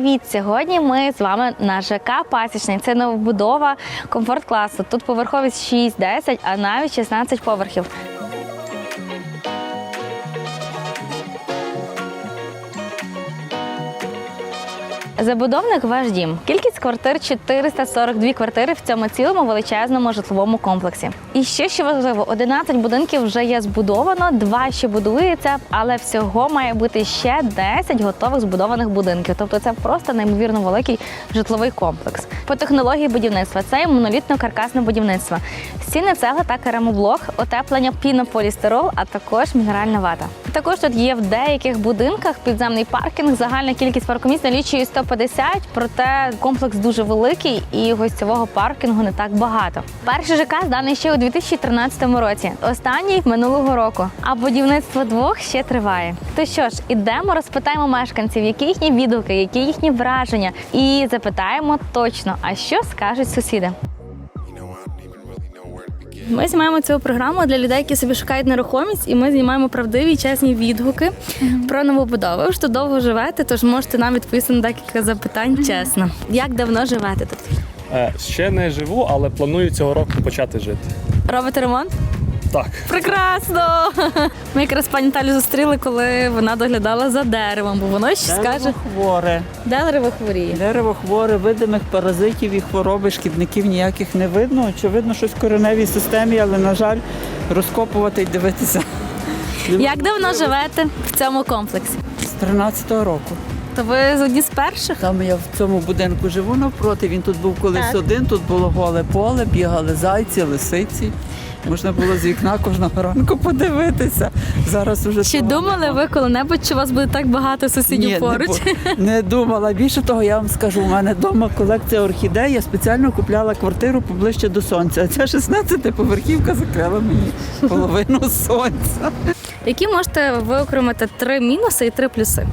Привіт! Сьогодні ми з вами на ЖК Пасічний. Це новобудова комфорт класу. Тут поверховість 6-10, а навіть 16 поверхів. Забудовник ваш дім. Кількість квартир 442 квартири в цьому цілому величезному житловому комплексі. І ще що важливо, 11 будинків вже є збудовано, два ще будується, але всього має бути ще 10 готових збудованих будинків. Тобто це просто неймовірно великий житловий комплекс. По технології будівництва це монолітно-каркасне будівництво. Стіни цегла та керамоблок, утеплення пінополістирол, а також мінеральна вата. Також тут є в деяких будинках підземний паркінг. Загальна кількість паркомісць налічує 150, проте комплекс дуже великий і гостьового паркінгу не так багато. Перший ЖК зданий ще у 2013 році, останній минулого року. А будівництво двох ще триває. То що ж, ідемо, розпитаємо мешканців, які їхні відгуки, які їхні враження, і запитаємо точно, а що скажуть сусіди. Ми знімаємо цю програму для людей, які собі шукають нерухомість, і ми знімаємо правдиві чесні відгуки про новобудову. Ви ж тут довго живете, тож можете нам відповісти на декілька запитань чесно. Як давно живете тут? Е, Ще не живу, але планую цього року почати жити. Робите ремонт? Так, Прекрасно! Ми якраз пані Наталю зустріли, коли вона доглядала за деревом, бо воно ще скаже, Дерево хворе. дерево хворіє. Дерево хворе, видимих паразитів і хвороби, шкідників ніяких не видно. Очевидно, щось в кореневій системі, але, на жаль, розкопувати і дивитися. Як давно живете в цьому комплексі? З 13-го року. То ви з одні з перших? Там я в цьому будинку живу навпроти. Він тут був колись Так. один, тут було голе поле, бігали зайці, лисиці. Можна було з вікна кожного ранку подивитися. Зараз уже Чи думали ви коли-небудь, що у вас буде так багато сусідів Ні, поруч? Не, не думала. Більше того, я вам скажу, у мене вдома колекція орхідей. Я спеціально купляла квартиру поближче до сонця. А ця 16-поверхівка закрила мені половину сонця. Які можете виокремити три мінуси і три плюси?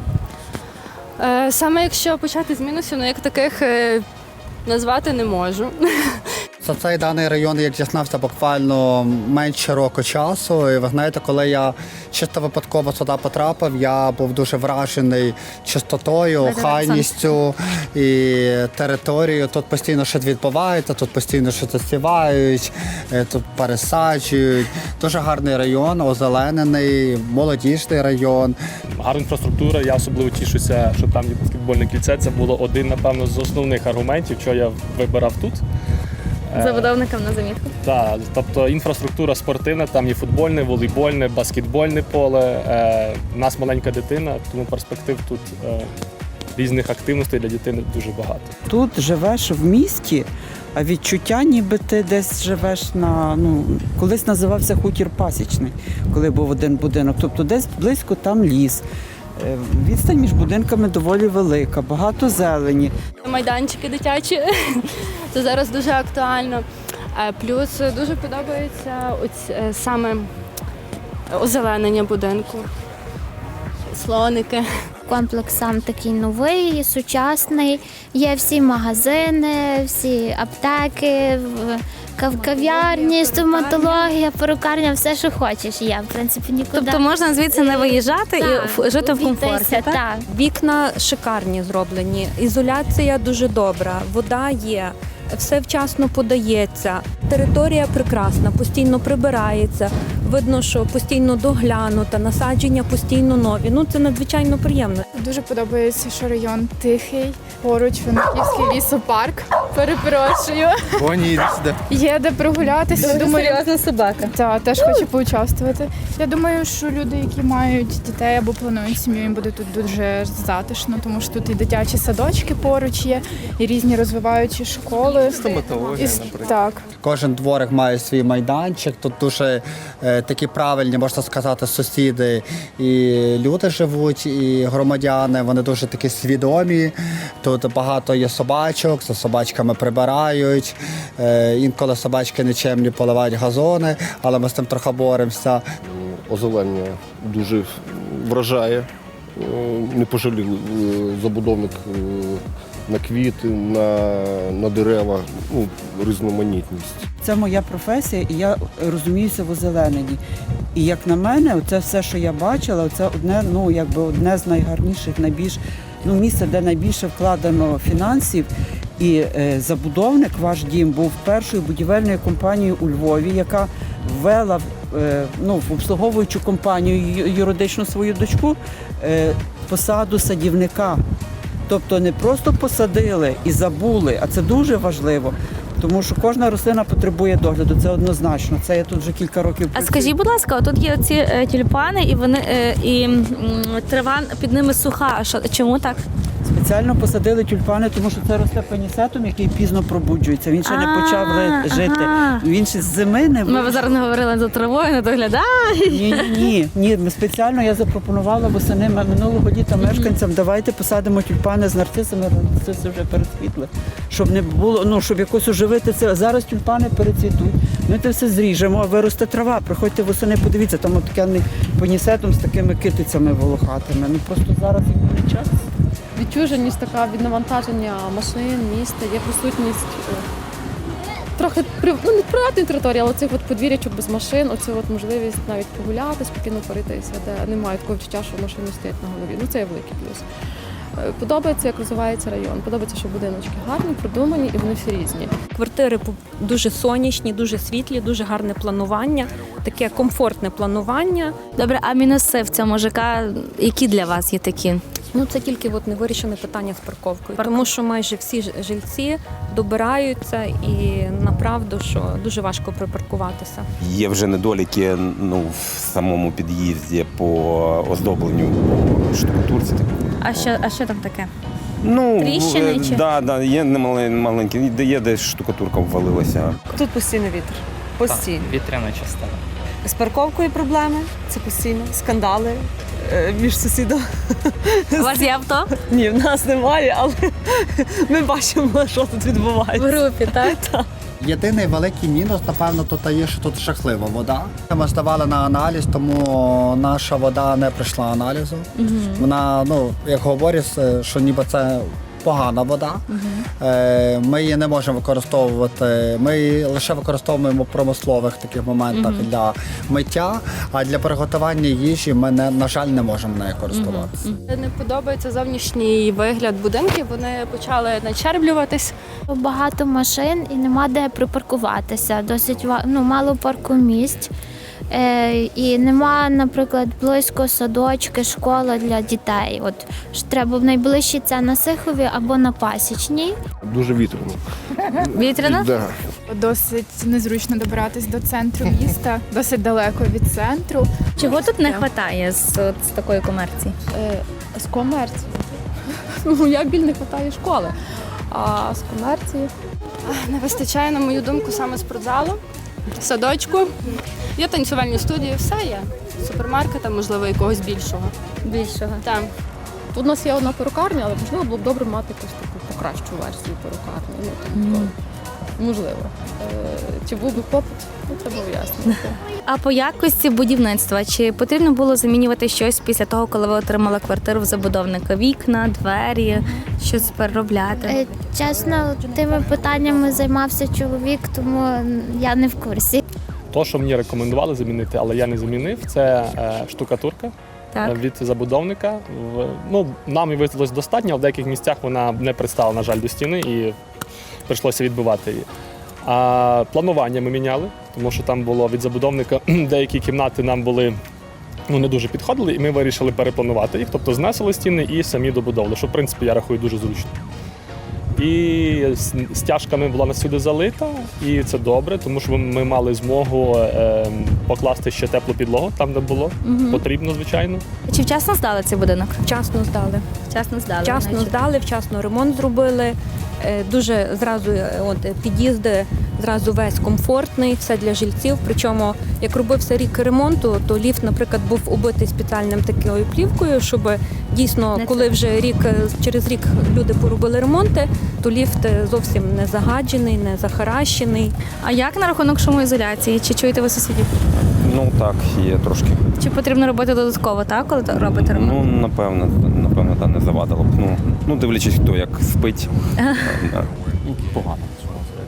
Е, Саме якщо почати з мінусів, ну як таких е, назвати не можу. За цей даний район я дізнався буквально менше року часу. І ви знаєте, коли я чисто випадково сюди потрапив, я був дуже вражений чистотою, Давайте охайністю і територією. Тут постійно щось відбувається, тут постійно щось засівають, е, тут пересаджують. Дуже гарний район, озеленений, молодіжний район. гарна інфраструктура. Я особливо тішуся, що там є баскетбольне кільце. Це було один, напевно, з основних аргументів, що я вибирав тут. Е, Забудовникам на замітку. Так, тобто інфраструктура спортивна, там є футбольне, волейбольне, баскетбольне поле. Е, У нас маленька дитина, тому перспектив тут е, різних активностей для дитини дуже багато. Тут живеш в місті, а відчуття, ніби ти десь живеш на ну колись називався хутір пасічний, коли був один будинок. Тобто десь близько там ліс. Е, Відстань між будинками доволі велика, багато зелені. Майданчики дитячі. Це зараз дуже актуально. Е, Плюс дуже подобається е, саме озеленення будинку. Слоники. Комплекс сам такий новий, сучасний. Є всі магазини, всі аптеки, в- кав'ярні, стоматологія, перукарня, все, що хочеш. Є, в принципі, нікуди. Тобто можна звідси не виїжджати і жити в комфорті. Так? так. Вікна шикарні зроблені, ізоляція дуже добра, вода є, все вчасно подається. Територія прекрасна, постійно прибирається. Видно, що постійно доглянута, насадження постійно нові. Ну це надзвичайно приємно. Дуже подобається, що район тихий. Поруч Франківський лісопарк. Перепрошую. Боні, іди сюди. Є де прогулятися. Думаю, серйозна собака. та, теж хочу поучаствувати. Я думаю, що люди, які мають дітей або планують сім'ю, їм буде тут дуже затишно, тому що тут і дитячі садочки поруч є, і різні розвиваючі школи. Стоматологія, Так. Кожен дворик має свій майданчик. Тут дуже е, такі правильні, можна сказати, сусіди і люди живуть, і громадяни. Вони дуже такі свідомі. Тут багато є собачок, за собачками прибирають. Е, інколи собачки нечемні поливають газони, але ми з тим трохи боремося. озеленення дуже вражає. Е, Не пожалів е, забудовник на квіти, на, на дерева, ну, різноманітність. Це моя професія, і я розуміюся в озелененні. І як на мене, це все, що я бачила, це одне, ну якби одне з найгарніших, найбільш ну, місце, де найбільше вкладено фінансів. І е, забудовник ваш дім був першою будівельною компанією у Львові, яка ввела е, ну, в обслуговуючу компанію юридичну свою дочку е, посаду садівника. Тобто не просто посадили і забули, а це дуже важливо, тому що кожна рослина потребує догляду. Це однозначно. Це я тут вже кілька років. А скажіть, будь ласка, тут є ці е, тюльпани, і вони е, і трава під ними суха. Чому так? Спеціально посадили тюльпани, тому що це росте пенісетом, який пізно пробуджується. Він ще не почав ли- жити. ага. Він ще з зими не Ми зараз не говорили за травою, не доглядає. Ні, ні, ні, ні. Ми спеціально я запропонувала восени м- минулого літа мешканцям. Давайте посадимо тюльпани з нарцисами, нарциси вже перецвітли. Щоб не було, ну щоб якось оживити це. Зараз тюльпани перецвітуть. Ми це все зріжемо, а виросте трава. Приходьте восени, подивіться, там такий пенісетом з такими китицями волохатими. Ну просто зараз їх не час. Відчуженість така від навантаження машин, міста, є присутність е, трохи ну, не приватної території, але цих от подвір'ячок без машин, оце от можливість навіть погуляти, спокійно пройтися, де немає такого відчуття, що машини стоять на голові. Ну це є великий плюс. Е, Подобається, як розвивається район. Подобається, що будиночки гарні, продумані і вони всі різні. Квартири дуже сонячні, дуже світлі, дуже гарне планування, таке комфортне планування. Добре, а мінуси в цьому ЖК, які для вас є такі? Ну це тільки от невирішене питання з парковкою, тому що майже всі жильці добираються і направду, що дуже важко припаркуватися. Є вже недоліки ну, в самому під'їзді по оздобленню штукатурці. А що, а що там таке? Ну, Тріщини е, чи? Да, да, є немале- маленькі, де є десь штукатурка ввалилася. Тут постійно вітер. Постійно. Вітряна частина. З парковкою проблеми, це постійно. Скандали між сусідами. У вас є авто? Ні, в нас немає, але ми бачимо, що тут відбувається. В групі, так? Єдиний великий мінус, напевно, тут є, що тут жахлива вода. Ми здавали на аналіз, тому наша вода не пройшла аналізу. Вона, ну, як говорять, що ніби це погана вода. Е, Ми її не можемо використовувати. Ми її лише використовуємо в промислових таких моментах для миття, а для приготування їжі ми, не, на жаль, не можемо нею користуватися. Не подобається зовнішній вигляд будинків. Вони почали начерблюватись. Багато машин і нема де припаркуватися. Досить ва- ну, мало паркомісць. Е, і нема, наприклад, близько садочки, школа для дітей. От треба в найближчій це на Сихові або на Пасічній. Дуже вітряно. Вітряна? Да. Досить незручно добиратись до центру міста, досить далеко від центру. Чого тут не вистачає з, з такої комерції? Е, З комерції. Ну, як біль не вистачає школи. А з комерції Не вистачає, на мою думку, саме спортзалу, садочку. Є танцювальні студії, все є. Супермаркета, можливо, якогось більшого. Більшого. Так. Тут у нас є одна перукарня, але можливо було б добре мати якусь таку покращу версію перукарні. Ну, тобто, можливо. Е, Чи був би попит? Ну, треба вияснити. А по якості будівництва чи потрібно було замінювати щось після того, коли ви отримали квартиру в забудовника? Вікна, двері, щось переробляти? Е, Чесно, тими питаннями займався чоловік, тому я не в курсі. То, що мені рекомендували замінити, але я не замінив, це е, штукатурка. Так. від забудовника. В- Ну, нам і виявилось достатньо, а в деяких місцях вона не пристала, на жаль, до стіни і прийшлося відбивати її. А планування ми міняли, тому що там було від забудовника деякі кімнати нам були. Ну, не дуже підходили, і ми вирішили перепланувати їх, тобто знесли стіни і самі добудовували, що в принципі я рахую дуже зручно. І стяжками була насюди залита, і це добре, тому що ми мали змогу е, покласти ще теплу підлогу там, де було потрібно, звичайно. Чи вчасно здали цей будинок? Вчасно здали. Вчасно здали. Вчасно значить. здали, вчасно ремонт зробили. Е, Дуже зразу е, от, е, під'їзди зразу весь комфортний, все для жильців. Причому, як робився рік ремонту, то ліфт, наприклад, був убитий спеціальним такою плівкою, щоб дійсно, коли вже рік е, через рік люди поробили ремонти, то ліфт е, зовсім не загаджений, не захаращений. А як на рахунок шумоізоляції? Чи чуєте ви сусідів? Ну так, є трошки. Чи потрібно робити додатково, так, коли робите ремонт? Ну, напевно, напевно, та не завадило б. Ну, ну дивлячись, хто як спить. Да. Погано,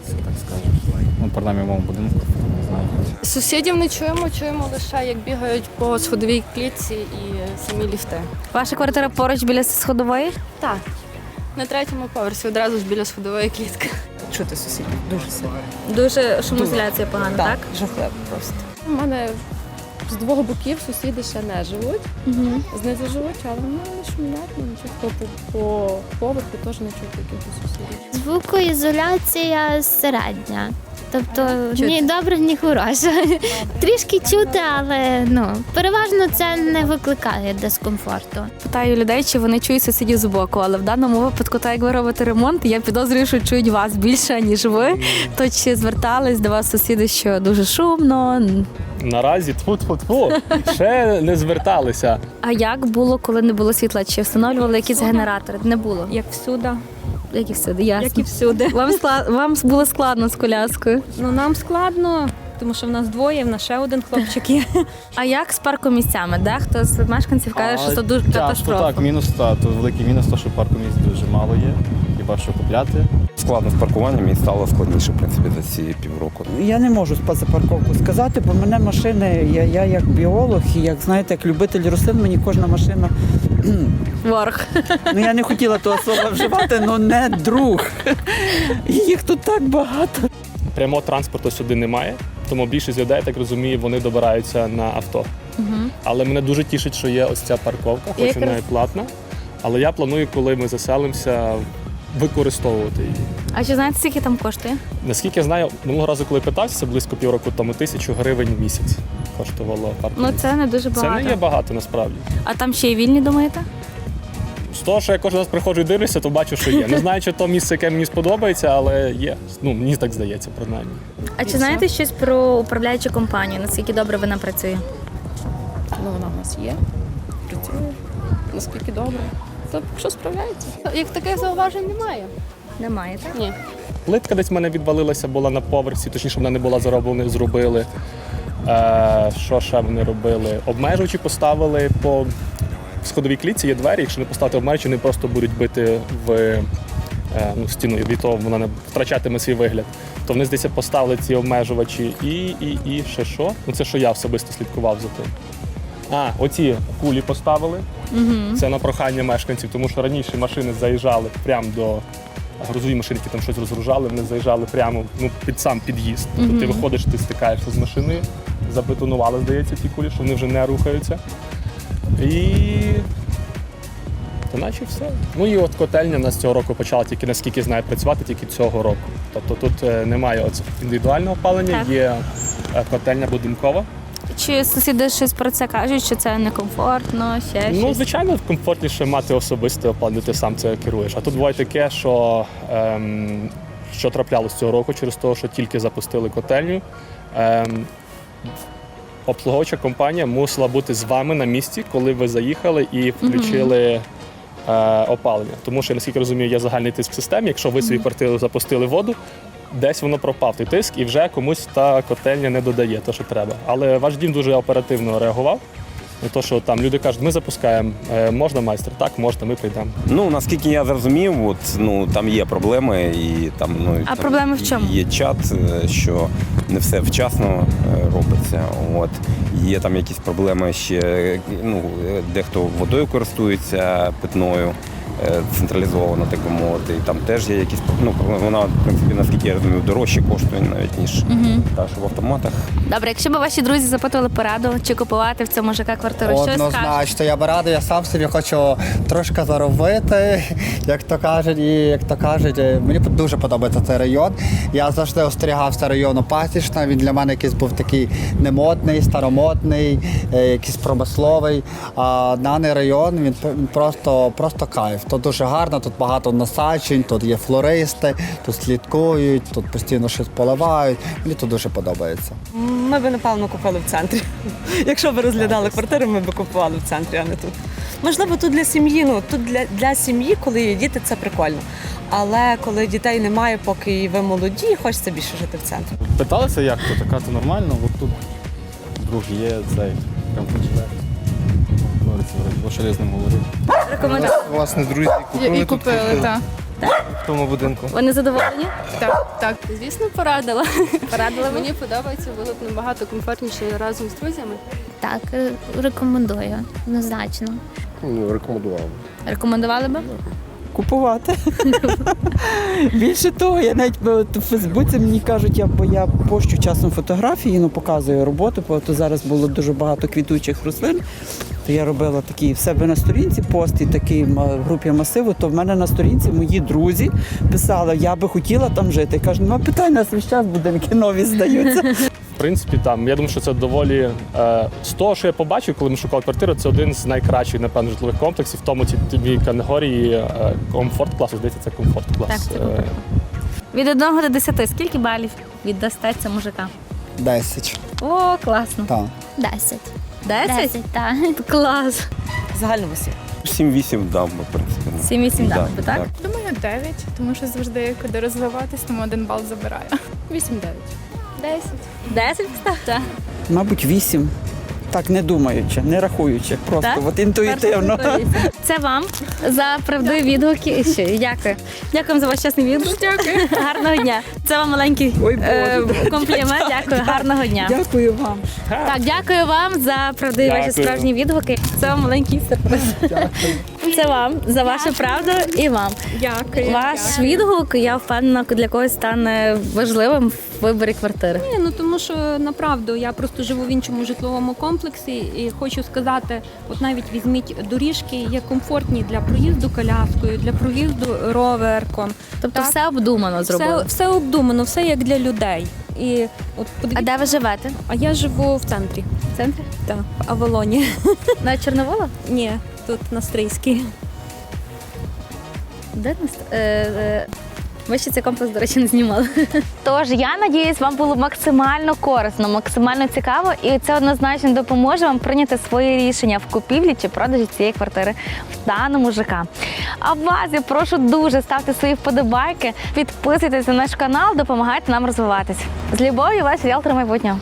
що так скажемо. Ну, принаймні, в моєму будинку, не знаю. Сусідів не чуємо, чуємо лише як бігають по сходовій клітці і самі ліфти. Ваша квартира поруч біля сходової? Так. На третьому поверсі одразу ж біля сходової клітки. Чути сусідів дуже сильно. Дуже шумоізоляція погана, так? жахливо просто. У мене з двох боків сусіди ще не живуть. Знизу живуть, але вони не шумлять, ну, нічого такого по, по поверху теж не чути якихось сусідів. Звукоізоляція середня. Тобто ні добре, ні хороша. Трішки чути, але ну переважно це не викликає дискомфорту. Питаю людей, чи вони чують сусідів з боку, але в даному випадку, так як ви робите ремонт, я підозрюю, що чують вас більше, ніж ви. То чи звертались до вас сусіди, що дуже шумно? Наразі тфу-тфу-тфу, ще не зверталися. А як було, коли не було світла? Чи встановлювали якісь генератори? Не було. Як всюди, Як і всюди, ясно. як і всюди. Вам склад... вам було складно з коляскою. Ну нам складно, тому що в нас двоє, в нас ще один хлопчик є. А як з паркомісцями? Дехто з мешканців каже, що це дуже Тяжко, катастрофа. так, мінус та, то великий мінус, то, що парку місць дуже мало є. Хіба що купляти. Складно з паркуванням і стало складніше, в принципі, за ці півроку. Я не можу за парковку сказати, бо мене машини, я, я як біолог і як знаєте, як любитель рослин, мені кожна машина. Ворог. Ну я не хотіла того слова вживати, але не друг. Їх тут так багато. Прямого транспорту сюди немає, тому більшість людей, так розумію, вони добираються на авто. Але мене дуже тішить, що є ось ця парковка, хоч вона і платна. Але я планую, коли ми заселимося, використовувати її. А чи знаєте, скільки там коштує? Наскільки я знаю, минулого разу, коли питався, це близько півроку тому тисячу гривень в місяць коштувало парку. Ну це не дуже це не є багато насправді. А там ще й вільні, думаєте? З того, що я кожен раз приходжу і дивлюся, то бачу, що є. Не знаю, чи то місце, яке мені сподобається, але є. Ну, мені так здається, принаймні. А чи знаєте щось про управляючу компанію? Наскільки добре вона працює? Ну вона в нас є, працює. Наскільки добре. То що справляється? Як таких зауважень немає? Немає, так? Ні. Плитка десь в мене відвалилася, була на поверсі, точніше, вона не була зароблена, зробили. Е, що ще вони робили? Обмежувачі поставили по в сходовій клітці, є двері. Якщо не поставити обмежувачі, вони просто будуть бити в е, ну, стіну, і від того вона не втрачатиме свій вигляд. То вони здається поставили ці обмежувачі і, і, і ще що? Ну це що я особисто слідкував за тим. А, оці кулі поставили. Це на прохання мешканців, тому що раніше машини заїжджали прямо до грузові машини, які там щось розгружали, вони заїжджали прямо ну, під сам під'їзд. Тобто ти виходиш, ти стикаєшся з машиною, забетонували, здається, ті кулі, що вони вже не рухаються. І. Та наче все. Ну і от котельня у нас цього року почала тільки, наскільки знаю, працювати тільки цього року. Тобто тут е, немає індивідуального опалення, Так. є е, котельня будинкова. Чи сусіди щось про це кажуть, що це некомфортно, ще Ну, щось? звичайно, комфортніше мати особисте опалення, ти сам це керуєш. А тут буває таке, що, ем, що траплялося цього року через те, що тільки запустили котельню. Ем, обслуговуюча компанія мусила бути з вами на місці, коли ви заїхали і включили е, опалення. Тому що, наскільки розумію, є загальний тиск в системі. Якщо ви свою квартиру запустили воду, десь воно пропав той тиск, і вже комусь та котельня не додає те, що треба. Але ваш дім дуже оперативно реагував. Не то, що там люди кажуть, ми запускаємо, е, можна майстер? Так, можна, ми прийдемо. Ну наскільки я зрозумів, от ну там є проблеми, і там ну А там проблеми в чому? Є чат, е, що не все вчасно е, робиться. От є там якісь проблеми ще. Ну е, дехто водою користується питною. Е, Централізовано, так би мовити, і там теж є якісь ну, вона, в принципі, наскільки я розумію, дорожче коштує навіть ніж та, що в автоматах. Добре, якщо б ваші друзі запитували пораду, чи купувати в цьому ЖК квартиру, що скажете? Однозначно, я би радий, я сам собі хочу трошки заробити, як то кажуть, і як то кажуть, е, мені дуже подобається цей район. Я завжди остерігався району Пасічна. Він для мене якийсь був такий немодний, старомодний, е, якийсь промисловий. А даний район він просто, просто кайф. Тут дуже гарно, тут багато насаджень, тут є флористи, тут слідкують, тут постійно щось поливають. Мені тут дуже подобається. Ми би напевно купили в центрі. Якщо б розглядали квартири, ми б купували в центрі, а не тут. Можливо, тут для сім'ї. Ну тут для, для сім'ї, коли є діти, це прикольно. Але коли дітей немає, поки ви молоді, хочеться більше жити в центрі. Питалися, як то, така це нормально, от тут друг є, цей прям тут живе. Говориться, вроді, бо ще я з ним говорив. Рекомендую. Власне, друзі купили І купили, так. в тому будинку. Вони задоволені? Так, так. Звісно, порадила. Порадили Мені подобається, було б набагато комфортніше разом з друзями. Так, е, рекомендую, однозначно. Ну, рекомендував. Рекомендували би? Купувати. Більше того, я навіть би от у Фейсбуці мені кажуть, я, бо я пощу часом фотографії, ну показую роботу, бо то зараз було дуже багато квітучих рослин. То я робила такі в себе на сторінці пост і такий в групі масиву, то в мене на сторінці мої друзі писали, я би хотіла там жити. Я кажу, ну питань нас весь час будинки нові здаються. В принципі, там я думаю, що це доволі е, з того, що я побачив, коли ми шукали квартиру, це один з найкращих, напевно, житлових комплексів в тому ті- тій категорії е, комфорт класу. Здається, це комфорт клас. Так, це Е, комфорт. Від 1 до 10 скільки балів віддасте ця мужика? 10. О, класно. Так. 10. 10? 10, так. Клас. Загально усі. 7-8 дам, в принципі. 7-8 Да, дали би, так? Думаю, 9, тому що завжди куди розвиватись, тому один бал забираю. 8-9. 10. 10 Так. Мабуть, вісім. Так, не думаючи, не рахуючи, просто Так? от інтуїтивно. Це вам за правдиві відгуки. І ще дякую. Дякую за ваш чесний відгук. Дякую. Гарного дня. Це вам маленький Ой, Боже. е, комплімент. Дякую, гарного дня. Дякую вам. Так, дякую вам за правдиві ваші Дякую. справжні відгуки. Це вам маленький сюрприз. Це вам за вашу правду і вам. Дякую. Ваш відгук, я впевнена, для когось стане важливим в виборі квартири. Ні, ну тому що направду я просто живу в іншому житловому комплексі і хочу сказати, от навіть візьміть доріжки, є комфортні для проїзду коляскою, для проїзду роверком. Тобто Так. все обдумано Все, зробили. все обдумано, все як для людей. І от А де ви живете? а я живу в центрі, В центрі? так, в Авалоні. На Чорновола? Ні, тут на Стрийській. Де нас? Ми ще цей комплекс, до речі, не знімали. Тож я надіюсь, вам було максимально корисно, максимально цікаво, і це однозначно допоможе вам прийняти своє рішення в купівлі чи продажі цієї квартири в даному ЖК. А вас я прошу дуже ставте свої вподобайки, підписуйтесь на наш канал, допомагайте нам розвиватись. З любов'ю, ваш ріалтор майбутнього.